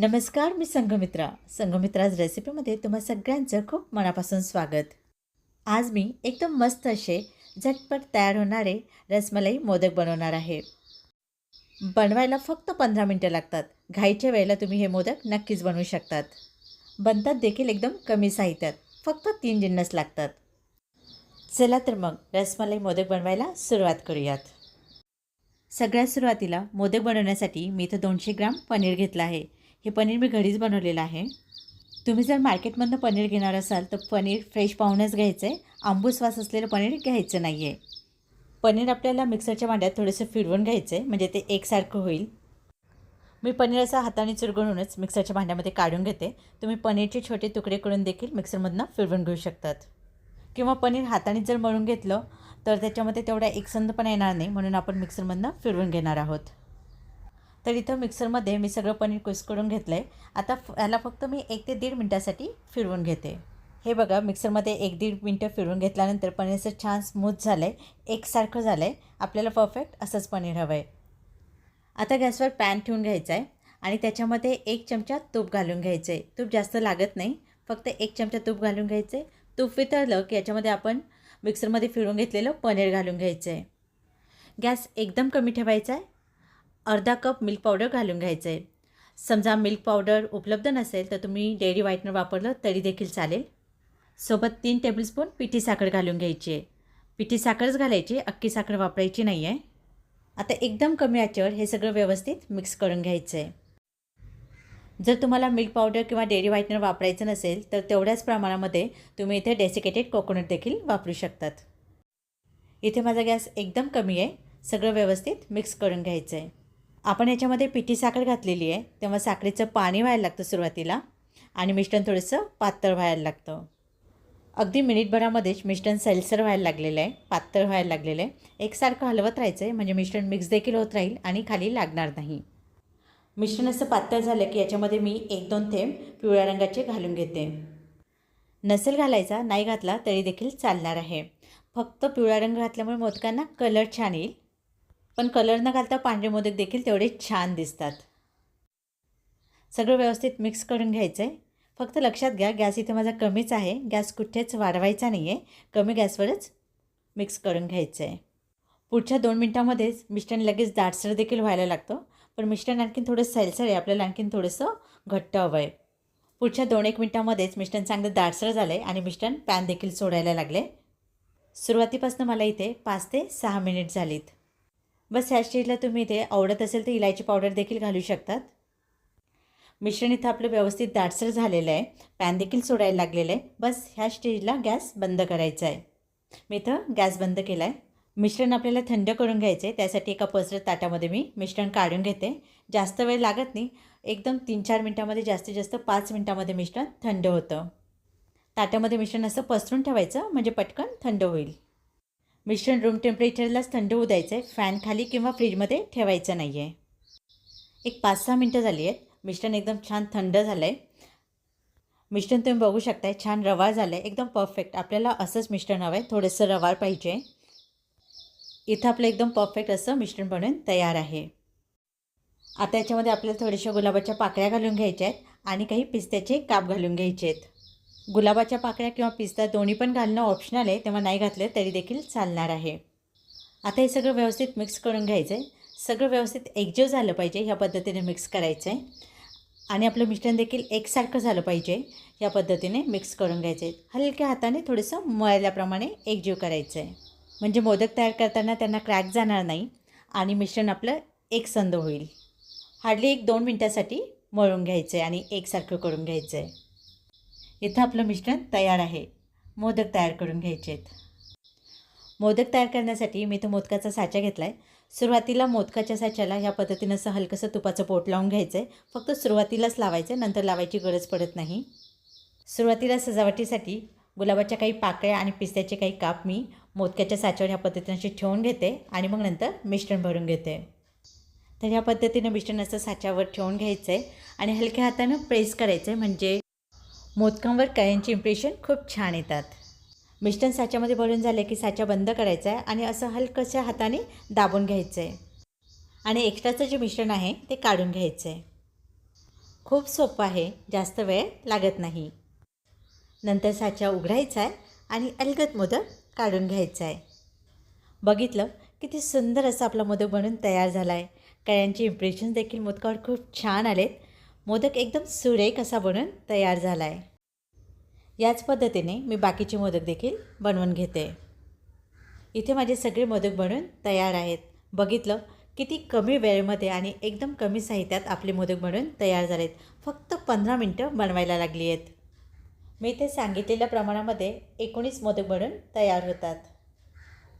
नमस्कार मी संघमित्रा. संघमित्राज रेसिपीमध्ये तुम्हा सगळ्यांचं खूप मनापासून स्वागत. आज मी एकदम मस्त असे झटपट तयार होणारे रसमलाई मोदक बनवणार आहे. बनवायला फक्त पंधरा मिनटं लागतात. घाईच्या वेळेला तुम्ही हे मोदक नक्कीच बनवू शकतात. बनतात देखील एकदम कमी साहित्यात. फक्त तीन जिन्नस लागतात. चला तर मग रसमलाई मोदक बनवायला सुरुवात करूयात. सगळ्यात सुरुवातीला मोदक बनवण्यासाठी मी इथं दोनशे ग्राम पनीर घेतलं आहे. हे पनीर मी घरीच बनवलेलं आहे. तुम्ही जर मार्केटमधनं पनीर घेणार असाल तर पनीर फ्रेश पाहूनच घ्यायचं आहे आंबूस वास असलेलं पनीर घ्यायचं नाही आहे पनीर आपल्याला मिक्सरच्या भांड्यात थोडंसं फिरवून घ्यायचं आहे म्हणजे ते एकसारखं होईल. मी पनीर असा हाताने चुरगळूनच मिक्सरच्या भांड्यामध्ये काढून घेते. तुम्ही पनीरचे छोटे तुकडे करून देखील मिक्सरमधनं फिरवून घेऊ शकतात. किंवा पनीर हाताने जर मळून घेतलं तर त्याच्यामध्ये तेवढा एकसंधपणा येणार नाही म्हणून आपण मिक्सरमधनं फिरवून घेणार आहोत. तर इथं मिक्सरमध्ये मी सगळं पनीर कुस्करून घेतलं आहे आता फ फक्त मी एक ते दीड मिनटासाठी फिरवून घेते. हे बघा मिक्सरमध्ये एक दीड मिनटं फिरवून घेतल्यानंतर पनीरचं छान स्मूथ झालं आहे एकसारखं झालं आहे आपल्याला परफेक्ट असंच पनीर हवं आहे आता गॅसवर पॅन ठेवून घ्यायचा आहे आणि त्याच्यामध्ये एक चमचा तूप घालून घ्यायचं आहे तूप जास्त लागत नाही. फक्त एक चमचा तूप घालून घ्यायचं आहे तूप वितळलं की याच्यामध्ये आपण मिक्सरमध्ये फिरवून घेतलेलं पनीर घालून घ्यायचं आहे गॅस एकदम कमी ठेवायचा आहे अर्धा कप मिल्क पावडर घालून घ्यायचं आहे समजा मिल्क पावडर उपलब्ध नसेल तर तुम्ही डेअरी व्हाईटनर वापरलं तरी देखील चालेल. सोबत तीन टेबलस्पून पिठी साखर घालून घ्यायची आहे. पिठी साखरच घालायची अक्की साखर वापरायची नाही आहे आता एकदम कमी आचेवर हे सगळं व्यवस्थित मिक्स करून घ्यायचं आहे जर तुम्हाला मिल्क पावडर किंवा डेअरी व्हाईटनर वापरायचं नसेल तर तेवढ्याच प्रमाणामध्ये तुम्ही इथे डेसिकेटेड कोकोनट देखील वापरू शकतात. इथे माझा गॅस एकदम कमी आहे. सगळं व्यवस्थित मिक्स करून घ्यायचं आहे आपण याच्यामध्ये पिठी साखर घातलेली आहे. तेव्हा साखरेचं पाणी व्हायला लागतं सुरुवातीला आणि मिश्रण थोडंसं पातळ व्हायला लागतं. अगदी मिनिटभरामध्येच मिश्रण सैलसर व्हायला लागलेलं आहे. पातळ व्हायला लागलेलं आहे. एकसारखं हलवत राहायचं आहे म्हणजे मिश्रण मिक्स देखील होत राहील आणि खाली लागणार नाही. मिश्रण असं पातळ झालं की याच्यामध्ये मी एक दोन थेंब पिवळ्या रंगाचे घालून घेते. नसेल घालायचा नाही घातला तरी देखील चालणार आहे. फक्त पिवळा रंग घातल्यामुळे मोदकांना कलर छान येईल. पण कलर न घालता पांढरे मोदक देखील तेवढे छान दिसतात. सगळं व्यवस्थित मिक्स करून घ्यायचं आहे फक्त लक्षात घ्या गॅस इथे माझा कमीच आहे. गॅस कुठेच वाढवायचा नाही आहे कमी गॅसवरच मिक्स करून घ्यायचं आहे पुढच्या दोन मिनटामध्येच मिश्रण लगेच दाटसर देखील व्हायला लागतो. पण मिश्रण आणखीन थोडं सैलसर आहे. आपल्याला आणखीन थोडंसं घट्ट हवं आहे पुढच्या दोन एक मिनटामध्येच मिश्रण चांगलं दाटसर झालं आहे आणि मिश्रण पॅन देखील सोडायला लागले. सुरुवातीपासून मला इथे पाच ते सहा मिनिट झालीत. बस ह्या स्टेजला तुम्ही इथे आवडत असेल तर इलायची पावडर देखील घालू शकतात. मिश्रण इथं आपलं व्यवस्थित दाटसर झालेलं आहे. पॅन देखील सोडायला लागलेलं आहे. बस ह्या स्टेजला गॅस बंद करायचा आहे. मी इथं गॅस बंद केला आहे मिश्रण आपल्याला थंड करून घ्यायचं आहे त्यासाठी एका पसरत ताटामध्ये मी मिश्रण काढून घेते. जास्त वेळ लागत नाही. एकदम तीन चार मिनटामध्ये जास्तीत जास्त पाच मिनटामध्ये मिश्रण थंड होतं. ताटामध्ये मिश्रण असं पसरून ठेवायचं. म्हणजे पटकन थंड होईल. मिश्रण रूम टेम्परेचरलाच थंड होऊ द्यायचं आहे. फॅन खाली किंवा फ्रीजमध्ये ठेवायचं नाही आहे एक पाच सहा मिनटं झाली आहेत. मिश्रण एकदम छान थंड झालं आहे मिश्रण तुम्ही बघू शकताय छान रवाळ झालं आहे एकदम परफेक्ट आपल्याला असंच मिश्रण हवं आहे थोडंसं रवाळ पाहिजे. इथं आपलं एकदम परफेक्ट असं मिश्रण बनवून तयार आहे. आता याच्यामध्ये आपल्याला थोड्याशा गुलाबाच्या पाकळ्या घालून घ्यायच्या आहेत आणि काही पिस्त्याचे काप घालून घ्यायचे आहेत. गुलाबाच्या पाकळ्या किंवा पिस्ता दोन्ही पण घालणं ऑप्शनल आहे तेव्हा नाही घातलं तरी देखील चालणार आहे. आता हे सगळं व्यवस्थित मिक्स करून घ्यायचं आहे सगळं व्यवस्थित एकजीव झालं पाहिजे ह्या पद्धतीने मिक्स करायचं आहे आणि आपलं मिश्रण देखील एकसारखं झालं पाहिजे या पद्धतीने मिक्स करून घ्यायचं आहे हलक्या हाताने थोडंसं मळल्याप्रमाणे एकजीव करायचं आहे म्हणजे मोदक तयार करताना त्यांना क्रॅक जाणार नाही आणि मिश्रण आपलं एकसंध होईल. हार्डली एक दोन मिनटासाठी मळून घ्यायचं आहे आणि एकसारखं करून घ्यायचं आहे इथं आपलं मिश्रण तयार आहे. मोदक तयार करून घ्यायचे आहेत. मोदक तयार करण्यासाठी मी इथं मोदकाचा साचा घेतला आहे सुरुवातीला मोदकाच्या साच्याला ह्या पद्धतीनं असं हलकंसं तुपाचं पोट लावून घ्यायचं आहे फक्त सुरुवातीलाच लावायचं आहे नंतर लावायची गरज पडत नाही. सुरुवातीला सजावटीसाठी गुलाबाच्या काही पाकळ्या आणि पिस्त्याचे काही काप मी मोदक्याच्या साच्यावर ह्या पद्धतीनं अशी ठेवून घेते आणि मग नंतर मिश्रण भरून घेते. तर ह्या पद्धतीनं मिश्रण असं साच्यावर ठेवून घ्यायचं आहे आणि हलक्या हातानं प्रेस करायचं आहे म्हणजे मोदकांवर कयांचे इम्प्रेशन खूप छान येतात. मिश्रण साच्यामध्ये भरून झाले की साचा बंद करायचा आहे आणि असं हलकंशा हाताने दाबून घ्यायचं आहे आणि एक्स्ट्राचं जे मिश्रण आहे ते काढून घ्यायचं आहे खूप सोपं आहे जास्त वेळ लागत नाही. नंतर साचा उघडायचा आहे आणि अलगद मोदक काढून घ्यायचा आहे. बघितलं किती सुंदर असा आपला मोदक बनून तयार झाला आहे कळ्यांचे इम्प्रेशन देखील मोदकावर खूप छान आलेत. मोदक एकदम सुरेख असा बनून तयार झाला आहे याच पद्धतीने मी बाकीचे मोदक देखील बनवून घेते. इथे माझे सगळे मोदक बनवून तयार आहेत. बघितलं किती कमी वेळेमध्ये आणि एकदम कमी साहित्यात आपले मोदक बनवून तयार झालेत. फक्त पंधरा मिनटं बनवायला लागली आहेत. मी इथे सांगितलेल्या प्रमाणामध्ये एकोणीस मोदक बनवून तयार होतात.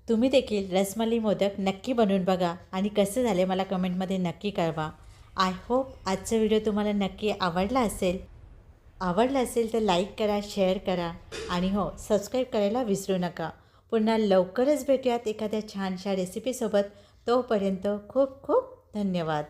तुम्ही देखील रसमलाई मोदक नक्की बनवून बघा आणि कसे झाले मला कमेंटमध्ये नक्की कळवा. आय होप आजचा व्हिडिओ तुम्हाला नक्की आवडला असेल. आवडला असेल तर लाईक करा शेअर करा आणि हो सबस्क्राईब करायला विसरू नका. पुन्हा लवकरच भेटूयात एखाद्या छानशा रेसिपीसोबत. तोपर्यंत खूप खूप धन्यवाद.